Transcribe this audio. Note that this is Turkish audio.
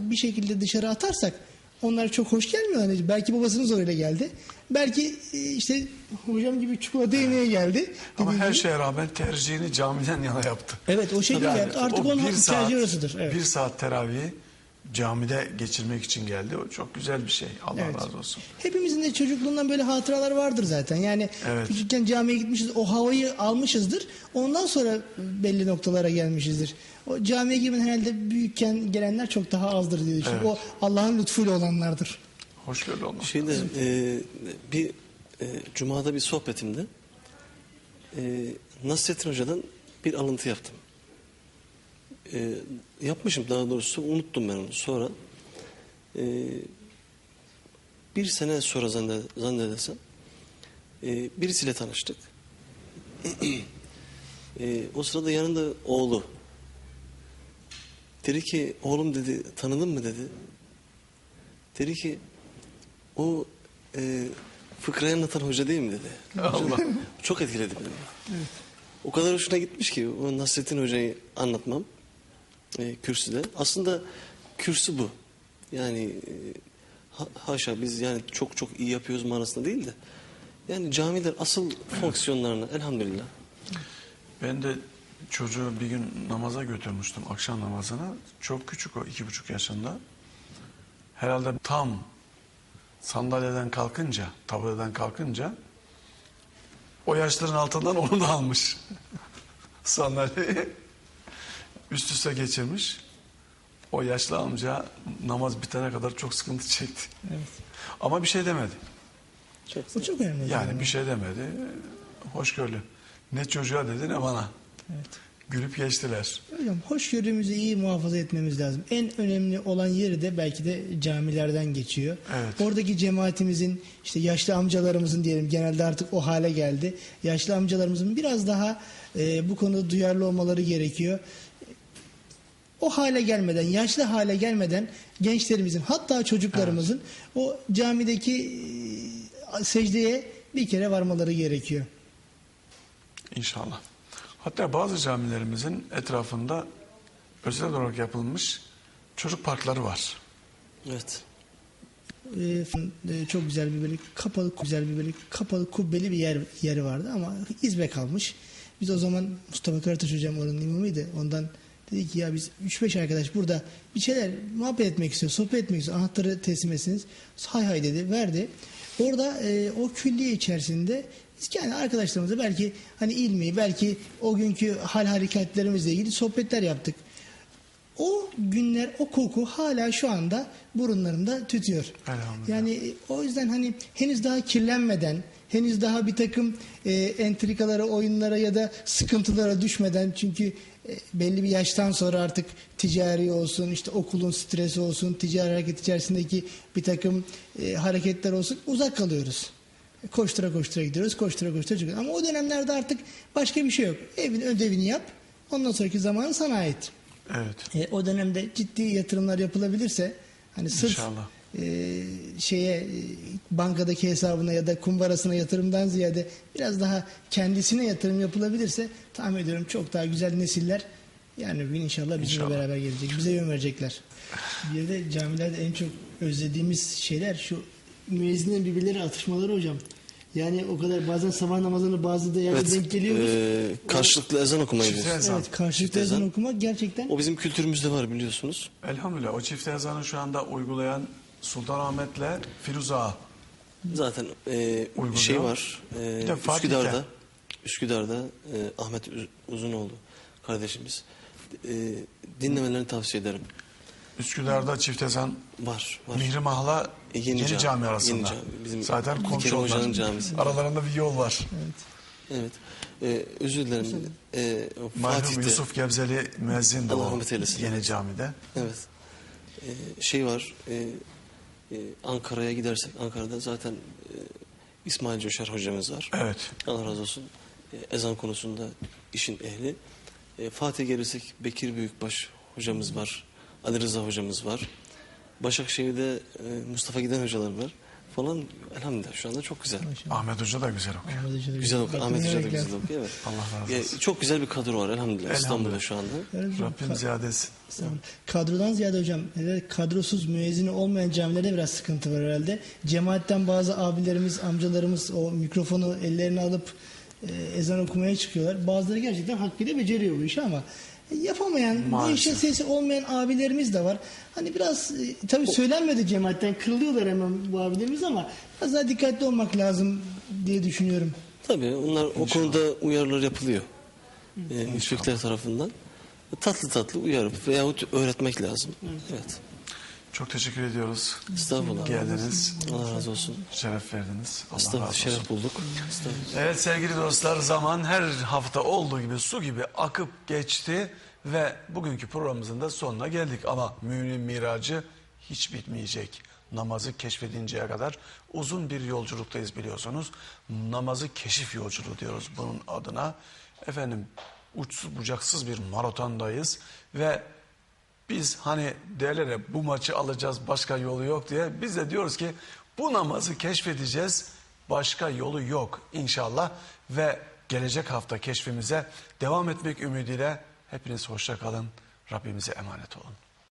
bir şekilde dışarı atarsak onlar çok hoş gelmiyor. Hani belki babasının zoruyla geldi. Belki e, işte hocam gibi çikolata yemeye geldi. Ama Dediğim her gibi. şeye rağmen tercihini camiden yana yaptı. Evet o şekilde yaptı. Artık onun ihtiyacı orasıdır. Evet. Bir saat teravihi camide geçirmek için geldi. O çok güzel bir şey. Allah Evet. razı olsun. Hepimizin de çocukluğundan böyle hatıralar vardır zaten. Yani Evet. küçükken camiye gitmişiz, o havayı almışızdır. Ondan sonra belli noktalara gelmişizdir. O camiye girmen herhalde büyükken gelenler çok daha azdır diye düşünüyorum. Evet. O Allah'ın lütfuyla olanlardır. Hoşgörülü olmak. Şeyde e, bir e, cumada bir sohbetimde e, Nasrettin Hoca'dan bir alıntı yaptım. E, yapmışım daha doğrusu unuttum ben onu. Sonra e, bir sene sonra zanned, zannedersem e, birisiyle tanıştık. e, o sırada yanında oğlu. Dedi ki oğlum dedi tanıdın mı dedi. Dedi ki o e, fıkrayı anlatan hoca değil mi dedi. Allah. Çok etkiledi beni. O kadar hoşuna gitmiş ki o Nasrettin Hoca'yı anlatmam e, kürsüde. Aslında kürsü bu. Yani e, ha- haşa biz yani çok çok iyi yapıyoruz manasında değil de yani camiler asıl fonksiyonlarını elhamdülillah Ben de çocuğu bir gün namaza götürmüştüm akşam namazına. Çok küçük o iki buçuk yaşında. Herhalde tam sandalyeden kalkınca, tabureden kalkınca o yaşların altından onu da almış. Sandalyeyi üst üste geçirmiş. O yaşlı amca namaz bitene kadar çok sıkıntı çekti. Evet. Ama bir şey demedi. çok O çok önemli. Yani bir şey demedi. Hoşgörülü. Ne çocuğa dedi ne bana. Evet. Gülüp geçtiler. Hocam hoşgörümüzü iyi muhafaza etmemiz lazım. En önemli olan yeri de belki de camilerden geçiyor. Evet. Oradaki cemaatimizin işte yaşlı amcalarımızın diyelim genelde artık o hale geldi. Yaşlı amcalarımızın biraz daha e, bu konuda duyarlı olmaları gerekiyor. O hale gelmeden, yaşlı hale gelmeden gençlerimizin hatta çocuklarımızın o camideki e, secdeye bir kere varmaları gerekiyor. İnşallah. Hatta bazı camilerimizin etrafında özel olarak yapılmış çocuk parkları var. evet. e, e, çok güzel bir böyle kapalı güzel bir böyle kapalı kubbeli bir yer yeri vardı ama izbe kalmış. Biz o zaman Mustafa Karataş hocam oranın imamıydı. Ondan dedi ki ya biz 3-5 arkadaş burada bir şeyler muhabbet etmek istiyor, sohbet etmek istiyor. Anahtarı teslim etsiniz. Hay hay dedi, verdi. Orada e, o külliye içerisinde biz kendi arkadaşlarımızla belki hani ilmi, belki o günkü hal hareketlerimizle ilgili sohbetler yaptık. O günler, o koku hala şu anda burunlarımda tütüyor. Yani e, o yüzden hani henüz daha kirlenmeden, henüz daha bir takım e, entrikalara, oyunlara ya da sıkıntılara düşmeden çünkü e, belli bir yaştan sonra artık ticari olsun, işte okulun stresi olsun, ticari hareket içerisindeki bir takım e, hareketler olsun uzak kalıyoruz. Koştura koştura gidiyoruz, koştura koştura çıkıyoruz. Ama o dönemlerde artık başka bir şey yok. Evin ödevini yap, ondan sonraki zamanı sana ait. Evet. E, o dönemde ciddi yatırımlar yapılabilirse hani sırf İnşallah. e, şeye e, bankadaki hesabına ya da kumbarasına yatırımdan ziyade biraz daha kendisine yatırım yapılabilirse tahmin ediyorum çok daha güzel nesiller yani bir gün inşallah bizimle İnşallah. beraber gelecek. Bize yön verecekler. Bir de camilerde en çok özlediğimiz şeyler şu müezzinlerin birbirleri atışmaları hocam. Yani o kadar bazen sabah namazını bazı da yerde Evet. denk geliyoruz. e, karşılıklı ezan okumayı Çift ezan. evet karşılıklı Çift ezan ezan. okumak gerçekten O bizim kültürümüzde var biliyorsunuz. Elhamdülillah o çift ezanı şu anda uygulayan Sultanahmet'le Firuze Ağa. Zaten e, Uyguluyor. şey var. E, Bir de Fatih'te. Üsküdar'da Üsküdar'da e, Ahmet Uzunoğlu kardeşimiz e, dinlemelerini tavsiye ederim. Üsküdar'da çift ezan Var, var. Mihrimah'la E, Yeni, Yeni Cami, Cami, arasında. Yeni Cami. Bizim Zaten komşu onlar. Camisi. Aralarında bir yol var. Evet. E, özür dilerim. E, Merhum Fatih'te Yusuf Gebzeli müezzin de Allah o. Yeni Cami'de. Evet. E, şey var. E, e, Ankara'ya gidersek Ankara'da zaten e, İsmail Coşar hocamız var. Evet. Allah razı olsun. E, ezan konusunda işin ehli. E, Fatih gelirsek Bekir Büyükbaş hocamız var. Ali Rıza hocamız var. Başakşehir'de e, Mustafa Giden hocalar var. falan elhamdülillah şu anda çok güzel. Ahmet Hoca da güzel okuyor. Ahmet Hoca da Güzel okuyor. Ahmet Hoca da güzel okuyor. Evet. Allah razı Ya, olsun. çok güzel bir kadro var elhamdülillah, İstanbul'da şu anda. Evet Rabbim ka- ziyade etsin. Kadrodan ziyade hocam herhalde kadrosuz müezzini olmayan camilerde biraz sıkıntı var herhalde. Cemaatten bazı abilerimiz, amcalarımız o mikrofonu ellerine alıp e, ezan okumaya çıkıyorlar. Bazıları gerçekten hakkıyla beceriyor bu işi ama e, yapamayan, bu Maalesef. işin sesi olmayan abilerimiz de var. Hani biraz e, tabii söylenmedi cemaatten kırılıyorlar hemen bu abilerimiz ama biraz daha dikkatli olmak lazım diye düşünüyorum. Tabii onlar o konuda uyarılar yapılıyor. Ee, müşrikler tarafından. Tatlı tatlı uyarıp veyahut öğretmek lazım. Evet. Çok teşekkür ediyoruz. Estağfurullah. Geldiniz. Allah razı olsun. Şeref verdiniz. Allah razı Estağfurullah. olsun. Şeref bulduk. Estağfurullah. Evet sevgili dostlar zaman her hafta olduğu gibi su gibi akıp geçti ve bugünkü programımızın da sonuna geldik. Ama müminin miracı hiç bitmeyecek. Namazı keşfedinceye kadar uzun bir yolculuktayız biliyorsunuz. Namazı keşif yolculuğu diyoruz bunun adına. Efendim uçsuz bucaksız bir maratondayız ve biz hani derler ya bu maçı alacağız başka yolu yok diye. Biz de diyoruz ki bu namazı keşfedeceğiz başka yolu yok inşallah. Ve gelecek hafta keşfimize devam etmek ümidiyle hepiniz hoşça kalın. Rabbimize emanet olun.